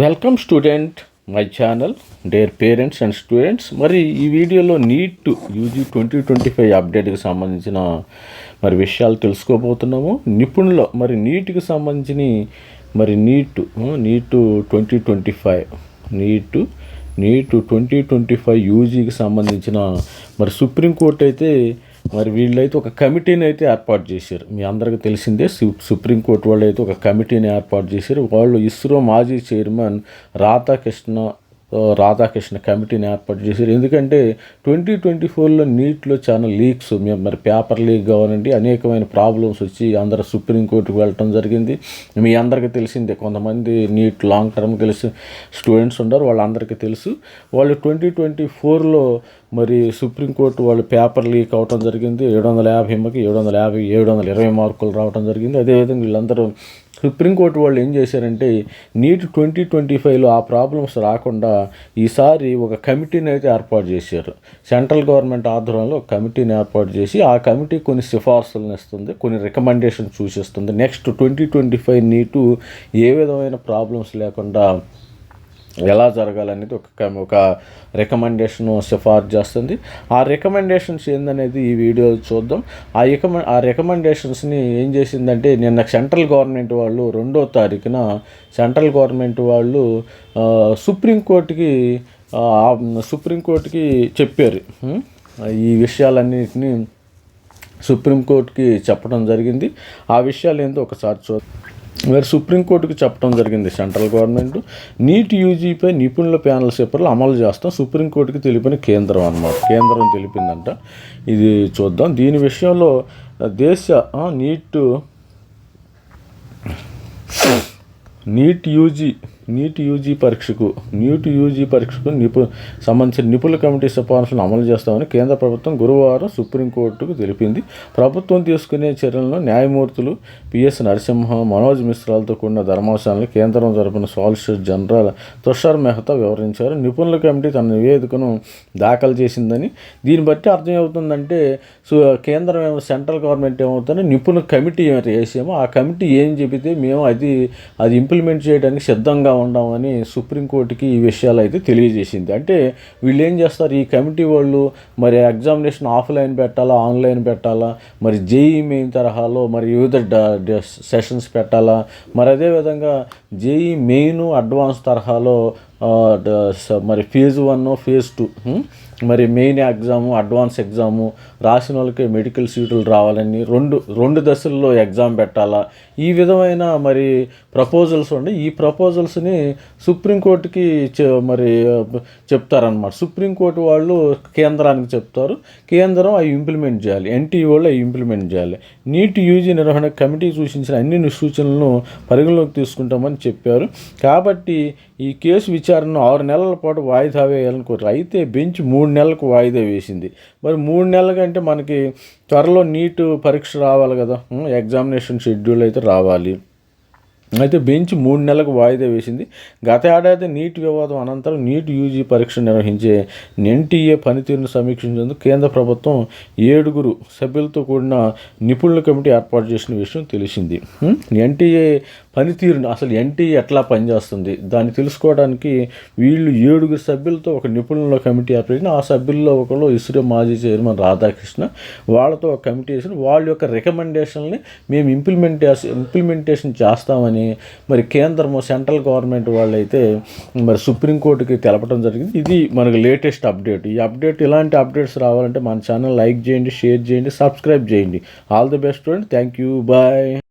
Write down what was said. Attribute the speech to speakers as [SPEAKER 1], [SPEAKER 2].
[SPEAKER 1] Welcome student my channel dear parents and students మరి ఈ వీడియోలో NEET UG twenty twenty five అప్డేట్కి సంబంధించిన మరి విషయాలు తెలుసుకోబోతున్నాము. నిపుణులు మరి నీట్కి సంబంధించిన మరి NEET NEET twenty twenty five NEET NEET twenty twenty five యూజీకి సంబంధించిన మరి సుప్రీంకోర్టు అయితే మరి వీళ్ళైతే ఒక కమిటీని అయితే ఏర్పాటు చేశారు. మీ అందరికీ తెలిసిందే సుప్రీంకోర్టు వాళ్ళు అయితే ఒక కమిటీని ఏర్పాటు చేశారు. వాళ్ళు ఇస్రో మాజీ చైర్మన్ రాధాకృష్ణ రాధాకృష్ణ కమిటీని ఏర్పాటు చేశారు. ఎందుకంటే ట్వంటీ ట్వంటీ ఫోర్లో నీట్లో చాలా లీక్స్ మేము మరి పేపర్ లీక్ కావాలండి అనేకమైన ప్రాబ్లమ్స్ వచ్చి అందరూ సుప్రీంకోర్టుకు వెళ్ళటం జరిగింది. మీ అందరికీ తెలిసిందే కొంతమంది నీట్ లాంగ్ టర్మ్ తెలిసి స్టూడెంట్స్ ఉన్నారు వాళ్ళందరికీ తెలుసు. వాళ్ళు ట్వంటీ ట్వంటీ ఫోర్లో మరి సుప్రీంకోర్టు వాళ్ళు పేపర్ లీక్ అవటం జరిగింది. ఏడు వందల యాభై ఎంకి ఏడు వందల యాభై ఏడు వందల ఇరవై మార్కులు రావటం జరిగింది. అదేవిధంగా వీళ్ళందరూ సుప్రీంకోర్టు వాళ్ళు ఏం చేశారంటే నీట్ ట్వంటీ ట్వంటీ ఫైవ్లో ఆ ప్రాబ్లమ్స్ రాకుండా ఈసారి ఒక కమిటీని అయితే ఏర్పాటు చేశారు. సెంట్రల్ గవర్నమెంట్ ఆధ్వర్యంలో ఒక కమిటీని ఏర్పాటు చేసి ఆ కమిటీ కొన్ని సిఫార్సులను ఇస్తుంది కొన్ని recommendation చూసిస్తుంది next twenty twenty five NEET ఏ విధమైన ప్రాబ్లమ్స్ లేకుండా ఎలా జరగాలనేది ఒక ఒక రికమెండేషన్ సిఫార్సు చేస్తుంది. ఆ రికమెండేషన్స్ ఏందనేది ఈ వీడియో చూద్దాం. ఆ రికమెండ్ ఆ రికమెండేషన్స్ని ఏం చేసిందంటే నిన్న సెంట్రల్ గవర్నమెంట్ వాళ్ళు రెండో తారీఖున సెంట్రల్ గవర్నమెంట్ వాళ్ళు సుప్రీంకోర్టుకి సుప్రీంకోర్టుకి చెప్పారు. ఈ విషయాలన్నింటినీ సుప్రీంకోర్టుకి చెప్పడం జరిగింది. ఆ విషయాలు ఏంటో ఒకసారి చూద్దాం. మరి సుప్రీంకోర్టుకు చెప్పడం జరిగింది సెంట్రల్ గవర్నమెంట్. నీట్ యూజీపై నిపుణుల ప్యానల్ పేపర్లు అమలు చేస్తాం. సుప్రీంకోర్టుకి తెలిపిన కేంద్రం అన్నమాట. కేంద్రం తెలిపిందంట. ఇది చూద్దాం. దీని విషయంలో దేశ NEET NEET UG NEET UG పరీక్షకు నీట్ యూజీ పరీక్షకు నిపు సంబంధించిన నిపుణుల కమిటీ సిఫార్సులను అమలు చేస్తామని కేంద్ర ప్రభుత్వం గురువారం సుప్రీంకోర్టుకు తెలిపింది. ప్రభుత్వం తీసుకునే చర్యలను న్యాయమూర్తులు పిఎస్ నరసింహ మనోజ్ మిశ్రాలతో కూడిన ధర్మాశాలను కేంద్రం తరపున సాలిసిటర్ జనరల్ తుషార్ మెహతా వివరించారు. నిపుణుల కమిటీ తన నివేదికను దాఖలు చేసిందని దీన్ని బట్టి అర్థమవుతుందంటే కేంద్రం ఏమో సెంట్రల్ గవర్నమెంట్ ఏమవుతుందో నిపుణుల కమిటీ ఏమైతే వేసామో ఆ కమిటీ ఏం చెబితే మేము అది అది ఇంప్లిమెంట్ చేయడానికి సిద్ధంగా ఉన్నామని సుప్రీంకోర్టుకి ఈ విషయాలు అయితే తెలియజేసింది. అంటే వీళ్ళు ఏం చేస్తారు? ఈ కమిటీ వాళ్ళు మరి ఎగ్జామినేషన్ ఆఫ్లైన్ పెట్టాలా? ఆన్లైన్ పెట్టాలా? మరి జేఈ మెయిన్ తరహాలో మరి వివిధ సెషన్స్ పెట్టాలా? మరి అదేవిధంగా జేఈ మెయిన్ అడ్వాన్స్ తరహాలో మరి ఫేజ్ వన్ ఫేజ్ టూ మరి మెయిన్ ఎగ్జాము అడ్వాన్స్ ఎగ్జాము రాసిన వాళ్ళకి మెడికల్ సీట్లు రావాలని రెండు రెండు దశల్లో ఎగ్జామ్ పెట్టాలా? ఈ విధమైన మరి ప్రపోజల్స్ ఉండి ఈ ప్రపోజల్స్ని సుప్రీంకోర్టుకి మరి చెప్తారనమాట సుప్రీంకోర్టు వాళ్ళు కేంద్రానికి చెప్తారు. కేంద్రం అవి ఇంప్లిమెంట్ చేయాలి. ఎన్టీ వాళ్ళు అవి ఇంప్లిమెంట్ చేయాలి. నీట్ యూజీ నిర్వహణ కమిటీ సూచించిన అన్ని సూచనలను పరిగణలోకి తీసుకుంటామని చెప్పారు. కాబట్టి ఈ కేసు విచారణను ఆరు నెలల పాటు వాయిదా వేయాలని అయితే బెంచ్ మూడు నెలలకు వాయిదా వేసింది. మరి మూడు నెలల కంటే మనకి త్వరలో నీట్ పరీక్ష రావాలి కదా. ఎగ్జామినేషన్ షెడ్యూల్ అయితే రావాలి. అయితే బెంచ్ మూడు నెలలకు వాయిదా వేసింది. గత ఏడాది నీట్ వివాదం అనంతరం నీట్ యూజీ పరీక్ష నిర్వహించే ఎన్టీఏ పనితీరును సమీక్షించేందుకు కేంద్ర ప్రభుత్వం ఏడుగురు సభ్యులతో కూడిన నిపుణుల కమిటీ ఏర్పాటు చేసిన విషయం తెలిసింది. ఎన్టీఏ పనితీరును అసలు ఎన్టీఏ ఎట్లా పనిచేస్తుంది? దాన్ని తెలుసుకోవడానికి వీళ్ళు ఏడుగురు సభ్యులతో ఒక నిపుణుల కమిటీ ఏర్పడిన ఆ సభ్యుల్లో ఒకరు ఇస్రో మాజీ చైర్మన్ రాధాకృష్ణ వాళ్ళతో ఒక కమిటీ వేసిన వాళ్ళ యొక్క రికమెండేషన్ని మేము ఇంప్లిమెంట్ ఇంప్లిమెంటేషన్ చేస్తామని మరి కేంద్రము సెంట్రల్ గవర్నమెంట్ వాళ్ళైతే మరి సుప్రీంకోర్టుకి తెలపడం జరిగింది. ఇది మనకు లేటెస్ట్ అప్డేట్. ఈ అప్డేట్ ఇలాంటి అప్డేట్స్ రావాలంటే మన ఛానల్ లైక్ చేయండి షేర్ చేయండి సబ్స్క్రైబ్ చేయండి. All the best student thank you bye.